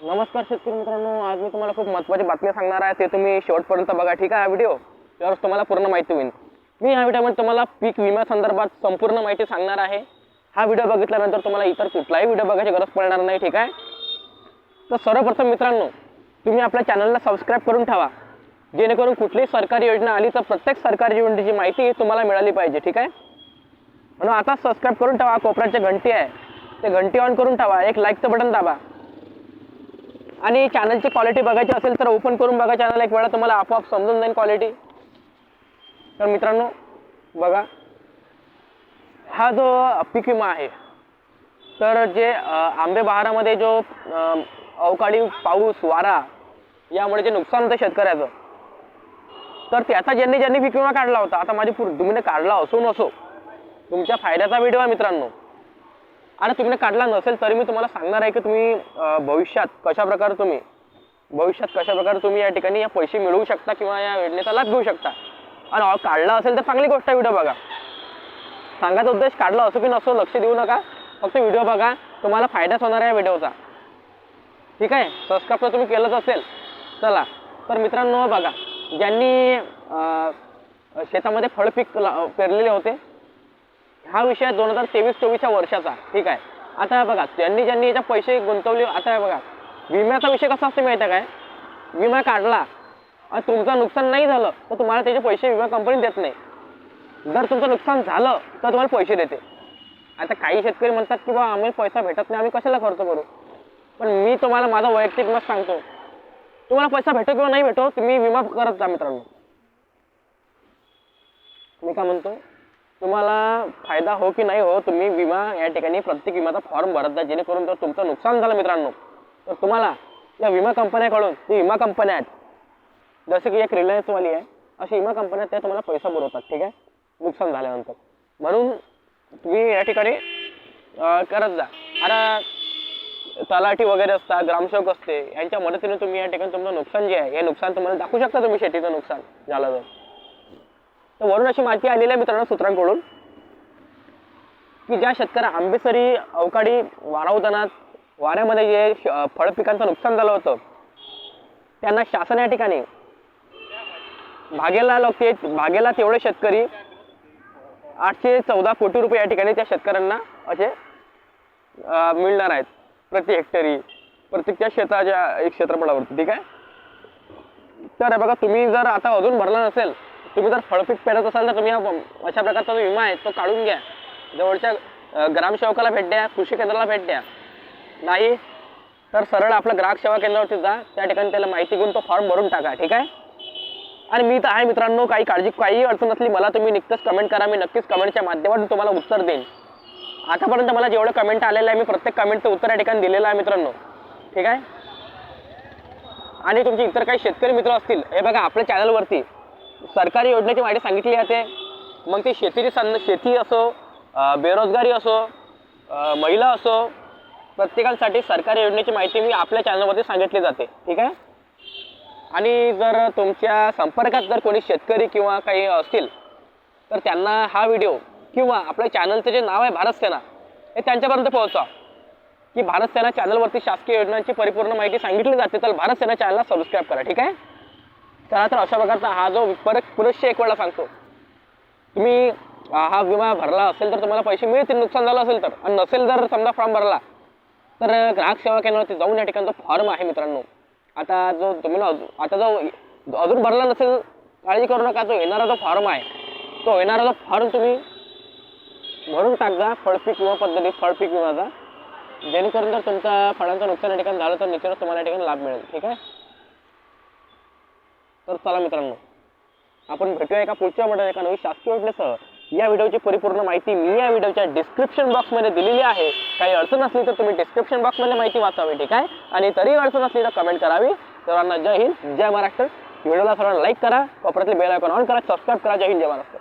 नमस्कार शेतकरी मित्रांनो आज मी तुम्हाला खूप महत्त्वाची बातमी सांगणार आहे ते तुम्ही शेवटपर्यंत बघा ठीक आहे हा व्हिडिओ? त्यावरच तुम्हाला पूर्ण माहिती होईल. मी या व्हिडिओमध्ये तुम्हाला पीक विमा संदर्भात संपूर्ण माहिती सांगणार आहे. हा व्हिडिओ बघितल्यानंतर तुम्हाला इतर कुठलाही व्हिडिओ बघायची गरज पडणार नाही ठीक आहे? तर सर्वप्रथम मित्रांनो तुम्ही आपल्या चॅनलला सबस्क्राईब करून ठेवा. जेणेकरून कुठलीही सरकारी योजना आली तर प्रत्येक सरकारी योजनेची माहिती तुम्हाला मिळाली पाहिजे ठीक आहे? म्हणून आता सबस्क्राईब करून ठेवा कोपऱ्याची घंटी आहे ते घंटी ऑन करून ठेवा एक लाईकचं बटन दाबा. आणि चॅनलची क्वालिटी बघायची असेल तर ओपन करून बघा चॅनल एक वेळा. तुम्हाला आपोआप समजून जाईल क्वालिटी तर मित्रांनो बघा. हा जो पीक विमा आहे तर जे आंबे बहारामध्ये जो अवकाळी पाऊस वारा यामुळे जे नुकसान होतं शेतकऱ्याचं तर त्याचा ज्यांनी ज्यांनी पीक विमा काढला होता आता माझी पूर्ण तुम्ही काढला असो नसो तुमच्या फायद्याचा व्हिडिओ आहे मित्रांनो. आणि तुम्ही काढला नसेल तरी मी तुम्हाला सांगणार आहे की तुम्ही भविष्यात कशा प्रकारे तुम्ही भविष्यात कशा प्रकारे तुम्ही या ठिकाणी या पैसे मिळवू शकता किंवा या योजनेचा लाभ घेऊ शकता. आणि काढला असेल तर चांगली गोष्ट आहे व्हिडिओ बघा. सांगायचा उद्देश काढला असो की नसो लक्ष देऊ नका. फक्त व्हिडिओ बघा तुम्हाला फायदाच होणार आहे व्हिडिओचा. ठीक आहे? सबस्क्राईब तर तुम्ही केलंच असेल चला. तर मित्रांनो बघा ज्यांनी अं, शेतामध्ये फळ पीक ला- पेरलेले होते हा विषय दोन हजार तेवीस चोवीसच्या वर्षाचा. ठीक आहे. आता बघा ज्यांनी ज्यांनी याच्या पैसे गुंतवले आता हे बघा विम्याचा विषय कसा असतो माहिती आहे काय? विमा काढला आणि तुमचं नुकसान नाही झालं तर तुम्हाला त्याचे पैसे विमा कंपनी देत नाही. जर तुमचं नुकसान झालं तर तुम्हाला पैसे देते. आता काही शेतकरी म्हणतात की बा आम्ही पैसा भेटत नाही आम्ही कशाला खर्च करू? पण मी तुम्हाला माझा वैयक्तिक मत सांगतो. तुम्हाला पैसा भेटो किंवा नाही भेटो तुम्ही विमा करत जा मित्रांनो. मी काय म्हणतो? तुम्हाला फायदा हो की नाही हो तुम्ही विमा या ठिकाणी प्रत्येक विमाचा फॉर्म भरत जा जेणेकरून जर तुमचं नुकसान झालं मित्रांनो तर तुम्हाला या विमा कंपन्याकडून जी विमा कंपन्या आहेत जसं की एक रिलायन्सवाली आहे अशी विमा कंपन्या त्या तुम्हाला पैसा पुरवतात ठीक आहे? नुकसान झाल्यानंतर. म्हणून तुम्ही या ठिकाणी करत जा. आता तलाठी वगैरे असतात ग्रामसेवक असते यांच्या मदतीने तुम्ही या ठिकाणी तुमचं नुकसान जे आहे हे नुकसान तुम्हाला दाखवू शकता तुम्ही शेतीचं नुकसान झालं तर. तर वरून अशी माहिती आलेली आहे मित्रांनो सूत्रांकडून की ज्या शेतकऱ्या आंबेसरी अवकाळी वारा होताना वाऱ्यामध्ये जे फळ पिकांचं नुकसान झालं होतं त्यांना शासन या ठिकाणी भागेला लोक ते भागेला तेवढे शेतकरी आठशे चौदा कोटी रुपये या ठिकाणी त्या शेतकऱ्यांना असे मिळणार आहेत प्रति हेक्टरी प्रत्येक त्या शेताच्या एक क्षेत्रफळावरती ठीक आहे? तर बघा तुम्ही जर आता अजून भरला नसेल तुम्ही जर फळपीक पेरत असाल तर तुम्ही अशा प्रकारचा जो विमा आहे तो काढून घ्या. जवळच्या ग्रामसेवकाला भेट द्या कृषी केंद्राला भेट द्या. नाही तर सरळ आपलं ग्राहक सेवा केंद्रावरती जा. त्या ठिकाणी त्याला माहिती घेऊन तो फॉर्म भरून टाका ठीक आहे? आणि मी तर आहे मित्रांनो काही काळजी काही अडचण असली मला तुम्ही निघतंच कमेंट करा. मी नक्कीच कमेंटच्या माध्यमातून तुम्हाला उत्तर देईन. आतापर्यंत मला जेवढं कमेंट आलेलं आहे मी प्रत्येक कमेंटचं उत्तर या ठिकाणी दिलेलं आहे मित्रांनो ठीक आहे? आणि तुमचे इतर काही शेतकरी मित्र असतील हे बघा आपल्या चॅनलवरती सरकारी योजनेची माहिती सांगितली जाते मग ती शेतीची सं शेती असो बेरोजगारी असो महिला असो प्रत्येकासाठी सरकारी योजनेची माहिती मी आपल्या चॅनलवरती सांगितली जाते. ठीक आहे? आणि जर तुमच्या संपर्कात जर कोणी शेतकरी किंवा काही असतील तर त्यांना हा व्हिडिओ किंवा आपल्या चॅनलचं जे नाव आहे भारत सेना हे त्यांच्यापर्यंत पोहोचवा. की भारत सेना चॅनलवरती शासकीय योजनांची परिपूर्ण माहिती सांगितली जाते तर भारत सेना चॅनलला सबस्क्राईब करा. ठीक आहे? चला तर अशा प्रकारचा हा जो परत पुरुषचे एक वेळा सांगतो. तुम्ही हा विमा भरला असेल तर तुम्हाला पैसे मिळतील नुकसान झालं असेल तर. आणि नसेल जर समजा फॉर्म भरला तर ग्राहक सेवा केंद्रावरती जाऊन या ठिकाणी जो फॉर्म आहे मित्रांनो. आता जो तुम्ही आता जो अजून भरला नसेल काळजी करू नका जो येणारा जो फॉर्म आहे तो येणारा जो फॉर्म तुम्ही भरून टाकजा फळपीक विमा पद्धती फळपीक विमाचा. जेणेकरून जर तुमचा फळांचं नुकसान या ठिकाणी झालं तर निश्चितच तुम्हाला या ठिकाणी लाभ मिळेल ठीक आहे? तर चला मित्रांनो आपण भेटूया एका पुढच्या व्हिडिओ एका नवीन शासकीय योजनेसह या व्हिडिओची परिपूर्ण माहिती मी या व्हिडिओच्या डिस्क्रिप्शन बॉक्समध्ये दिलेली आहे. काही अडचण असली तर तुम्ही डिस्क्रिप्शन बॉक्समध्ये माहिती वाचावी ठीक आहे? आणि तरी अडचण असली तर कमेंट करावी. सर्वांना जय हिंद जय महाराष्ट्र. व्हिडिओला सर्वांना लाईक करा कोपऱ्यातले बेल आयकॉन ऑन करा सबस्क्राईब करा. जय हिंद जय महाराष्ट्र.